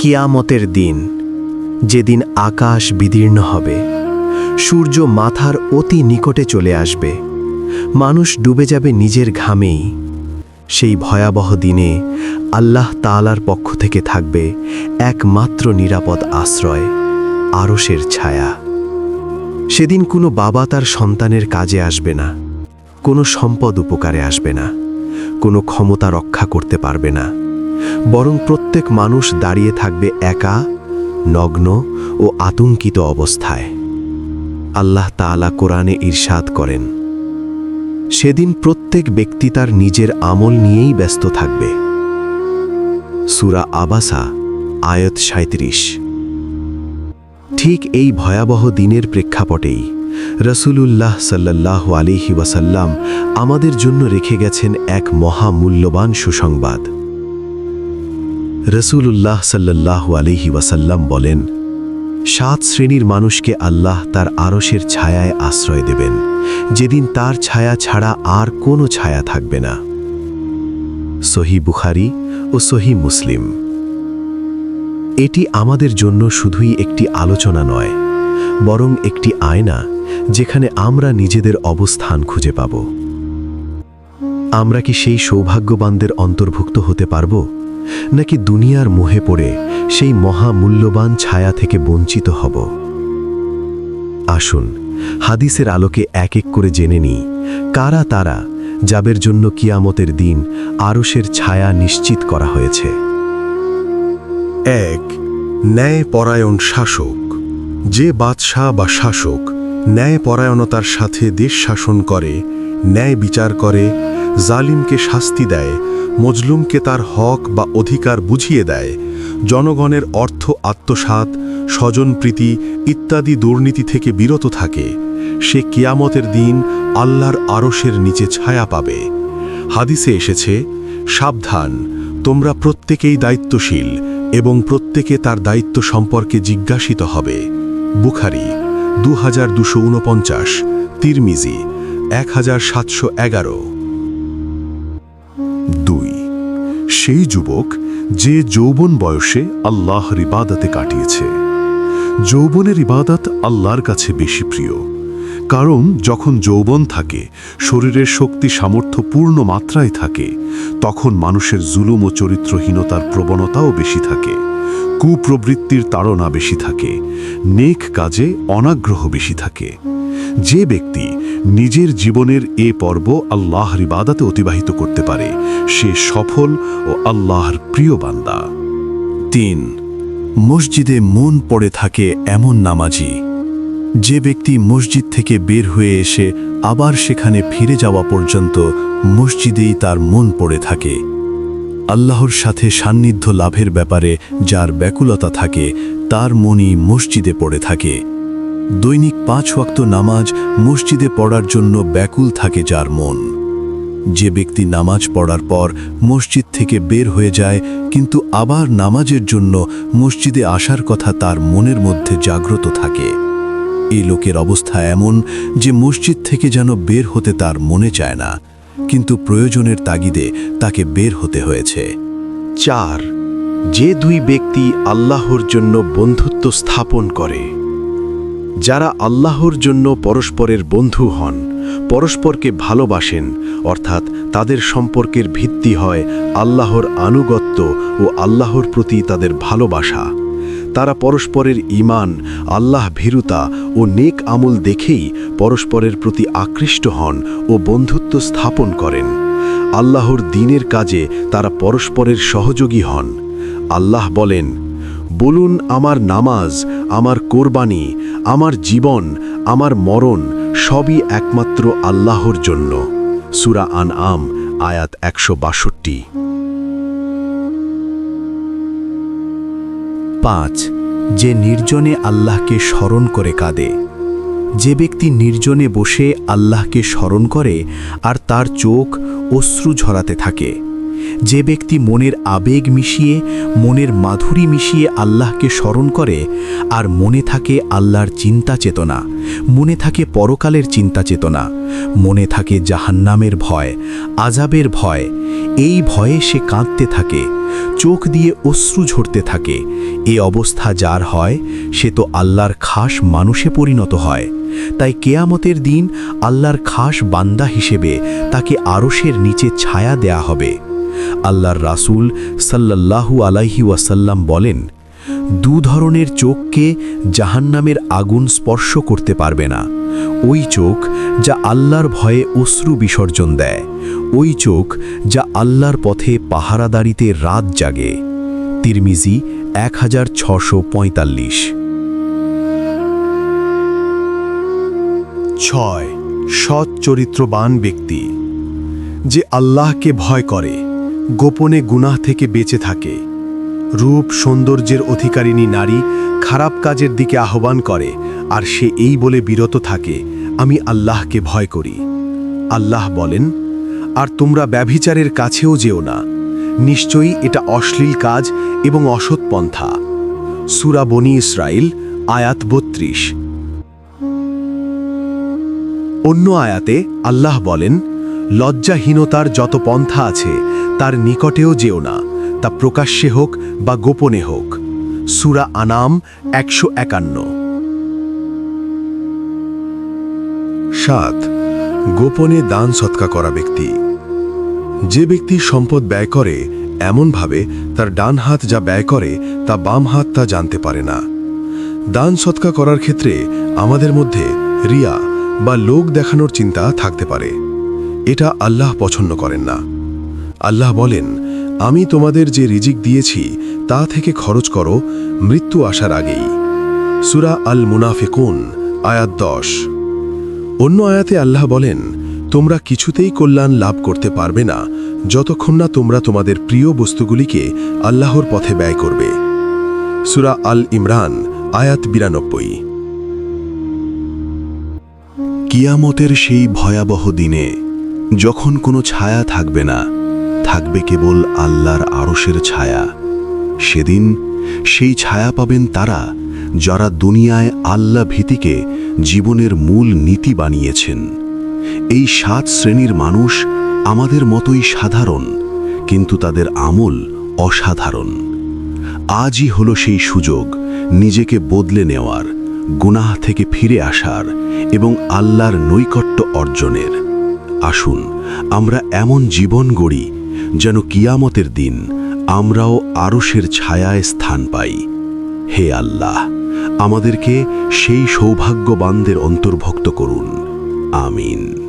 কিয়ামতের দিন যেদিন আকাশ বিদীর্ণ হবে, সূর্য মাথার অতি নিকটে চলে আসবে, মানুষ ডুবে যাবে নিজের ঘামেই, সেই ভয়াবহ দিনে আল্লাহ তাআলার পক্ষ থেকে থাকবে একমাত্র নিরাপদ আশ্রয় আরসের ছায়া। সেদিন কোনো বাবা তার সন্তানের কাজে আসবে না, কোনো সম্পদ উপকারে আসবে না, কোনো ক্ষমতা রক্ষা করতে পারবে না। বরং প্রত্যেক মানুষ দাঁড়িয়ে থাকবে একা, নগ্ন ও আতঙ্কিত অবস্থায়। আল্লাহ তাআলা কোরআনে ঈর্ষাদ করেন, সেদিন প্রত্যেক ব্যক্তি তার নিজের আমল নিয়েই ব্যস্ত থাকবে। সুরা আবাসা, আয়ত সাঁত্রিশ ঠিক এই ভয়াবহ দিনের প্রেক্ষাপটেই রসুলুল্লাহ সাল্লাহ আলিহি ওয়াসাল্লাম আমাদের জন্য রেখে গেছেন এক মহামূল্যবান সুসংবাদ। রসুলুল্লাহ সাল্লাহ আলিহি ওয়াসাল্লাম বলেন, সাত শ্রেণির মানুষকে আল্লাহ তার আরশের ছায়ায় আশ্রয় দেবেন। যেদিন তার ছায়া ছাড়া আর কোনো ছায়া থাকবে না। সহি বুখারি ও সহি মুসলিম। এটি আমাদের জন্য শুধুই একটি আলোচনা নয়, বরং একটি আয়না যেখানে আমরা নিজেদের অবস্থান খুঁজে পাব। আমরা কি সেই সৌভাগ্যবানদের অন্তর্ভুক্ত হতে পারব? নাকি দুনিয়ার মোহে পড়ে সেই মহামূল্যবান ছায়া থেকে বঞ্চিত হব। আসুন, হাদিসের আলোকে এক এক করে জেনে নিই, কারা তারা যাদের জন্য কিয়ামতের দিন আরশের ছায়া নিশ্চিত করা হয়েছে। এক, ন্যায়পরায়ণ শাসক। যে বাদশাহ বা শাসক ন্যায়পরায়ণতার সাথে দেশ শাসন করে, ন্যায় বিচার করে, জালিমকে শাস্তি দেয় মজলুমকে তার হক বা অধিকার বুঝিয়ে দেয়, জনগণের অর্থ আত্মসাত স্বজনপ্রীতি ইত্যাদি দুর্নীতি থেকে বিরত থাকে। সে কিয়ামতের দিন আল্লাহর আরশের নিচে ছায়া পাবে। হাদিসে এসেছে, সাবধান, তোমরা প্রত্যেকেই দায়িত্বশীল এবং প্রত্যেকে তার দায়িত্ব সম্পর্কে জিজ্ঞাসিত হবে। বুখারি দু হাজার তিরমিজি, এক হাজার সাতশো এগারো। সেই যুবক যে যৌবন বয়সে আল্লাহর ইবাদতে কাটিয়েছে। যৌবনের ইবাদত আল্লাহর কাছে বেশি প্রিয়। কারণ যখন যৌবন থাকে, শরীরের শক্তি সামর্থ্য পূর্ণ মাত্রায় থাকে, তখন মানুষের জুলুম ও চরিত্রহীনতার প্রবণতাও বেশি থাকে, কুপ্রবৃত্তির তাড়না বেশি থাকে, নেক কাজে অনাগ্রহ বেশি থাকে। যে ব্যক্তি নিজের জীবনের এ পর্ব আল্লাহর ইবাদাতে অতিবাহিত করতে পারে, সে সফল ও আল্লাহর প্রিয় বান্দা। তিন, মসজিদে মন পড়ে থাকে এমন নামাজি। যে ব্যক্তি মসজিদ থেকে বের হয়ে এসে আবার সেখানে ফিরে যাওয়া পর্যন্ত মসজিদেই তার মন পড়ে থাকে। আল্লাহর সাথে সান্নিধ্য লাভের ব্যাপারে যার ব্যাকুলতা থাকে, তার মনই মসজিদে পড়ে থাকে। দৈনিক পাঁচ ওয়াক্ত নামাজ মসজিদে পড়ার জন্য ব্যাকুল থাকে যার মন। যে ব্যক্তি নামাজ পড়ার পর মসজিদ থেকে বের হয়ে যায়, কিন্তু আবার নামাজের জন্য মসজিদে আসার কথা তার মনের মধ্যে জাগ্রত থাকে। এই লোকের অবস্থা এমন যে মসজিদ থেকে যেন বের হতে তার মনে চায় না, কিন্তু প্রয়োজনের তাগিদে তাকে বের হতে হয়েছে। চার, যে দুই ব্যক্তি আল্লাহর জন্য বন্ধুত্ব স্থাপন করে। যারা আল্লাহর জন্য পরস্পরের বন্ধু হন, পরস্পরকে ভালোবাসেন, অর্থাৎ তাদের সম্পর্কের ভিত্তি হয় আল্লাহর আনুগত্য ও আল্লাহর প্রতি তাদের ভালোবাসা। তারা পরস্পরের ঈমান, আল্লাহ ভীরুতা ও নেক আমল দেখেই পরস্পরের প্রতি আকৃষ্ট হন ও বন্ধুত্ব স্থাপন করেন। আল্লাহর দিনের কাজে তারা পরস্পরের সহযোগী হন। আল্লাহ বলেন বলুন আমার নামাজ, আমার কোরবানি, আমার জীবন, আমার মরণ সবই একমাত্র আল্লাহর জন্য। সুরা আন আম আয়াত একশো বাষট্টি। পাঁচ, যে নির্জনে আল্লাহকে স্মরণ করে কাঁদে। যে ব্যক্তি নির্জনে বসে আল্লাহকে স্মরণ করে আর তার চোখ অশ্রু ঝরাতে থাকে। যে ব্যক্তি মনের আবেগ মিশিয়ে, মনের মাধুরী মিশিয়ে আল্লাহকে স্মরণ করে, আর মনে থাকে আল্লাহর চিন্তা চেতনা, মনে থাকে পরকালের চিন্তা চেতনা, মনে থাকে জাহান্নামের ভয় আজাবের ভয়, এই ভয়ে সে কাঁদতে থাকে, চোখ দিয়ে অশ্রু ঝরতে থাকে, এ অবস্থা যার হয়, সে তো আল্লাহর খাস মানুষে পরিণত হয়, তাই কেয়ামতের দিন আল্লাহর খাস বান্দা হিসেবে তাকে আরশের নিচে ছায়া দেয়া হবে। আল্লাহর রাসূল সাল্লাল্লাহু আলাইহি ওয়াসাল্লাম বলেন, দু ধরনের চোখকে জাহান্নামের আগুন স্পর্শ করতে পারবে না। ওই চোখ যা আল্লাহর ভয়ে অশ্রু বিসর্জন দেয়। ওই চোখ যা আল্লাহর পথে পাহারাদারিতে রাত জাগে। তিরমিজি এক হাজার ছশো পঁয়তাল্লিশ। ছয়, সৎ চরিত্রবান ব্যক্তি, যে আল্লাহকে ভয় করে। গোপনে গুনাহ থেকে বেঁচে থাকে। রূপ সৌন্দর্যের অধিকারিণী নারী খারাপ কাজের দিকে আহ্বান করে, আর সে এই বলে বিরত থাকে, আমি আল্লাহকে ভয় করি। আল্লাহ বলেন, আর তোমরা ব্যভিচারের কাছেও যেও না। নিশ্চয়ই এটা অশ্লীল কাজ এবং অসৎ পন্থা। সুরা বনি ইসরাইল আয়াত বত্রিশ। অন্য আয়াতে আল্লাহ বলেন, লজ্জাহীনতার যত পন্থা আছে তার নিকটেও যেও না, তা প্রকাশ্যে হোক বা গোপনে হোক। সুরা আনাম একশো একান্ন। সাত, গোপনে দান সৎকা করা ব্যক্তি। যে ব্যক্তি সম্পদ ব্যয় করে এমনভাবে তার ডান হাত যা ব্যয় করে, তা বাম হাত তা জানতে পারে না। দান সৎকা করার ক্ষেত্রে আমাদের মধ্যে রিয়া বা লোক দেখানোর চিন্তা থাকতে পারে। এটা আল্লাহ পছন্দ করেন না। আল্লাহ বলেন, আমি তোমাদের যে রিজিক দিয়েছি, তা থেকে খরচ করো, মৃত্যু আসার আগেই। সুরা আল মুনাফিকুন আয়াত দশ। অন্য আয়াতে আল্লাহ বলেন, তোমরা কিছুতেই কল্যাণ লাভ করতে পারবে না, যতক্ষণ না তোমরা তোমাদের প্রিয় বস্তুগুলিকে আল্লাহর পথে ব্যয় করবে। সুরা আল ইমরান আয়াত বিরানব্বই। কিয়ামতের সেই ভয়াবহ দিনে, যখন কোনো ছায়া থাকবে না থাকবে কেবল আল্লাহর আরশের ছায়া। সেদিন সেই ছায়া পাবেন তারা যারা দুনিয়ায় আল্লাহ ভীতিকে জীবনের মূল নীতি বানিয়েছেন। এই সাত শ্রেণির মানুষ আমাদের মতোই সাধারণ, কিন্তু তাদের আমল অসাধারণ। আজই হলো সেই সুযোগ, নিজেকে বদলে নেওয়ার, গুনাহ থেকে ফিরে আসার এবং আল্লাহর নৈকট্য অর্জনের। আসুন, আমরা এমন জীবন গড়ি যেন কিয়ামতের দিন আমরাও আরশের ছায়ায় স্থান পাই। হে আল্লাহ, আমাদেরকে সেই সৌভাগ্যবানদের অন্তর্ভুক্ত করুন। আমিন।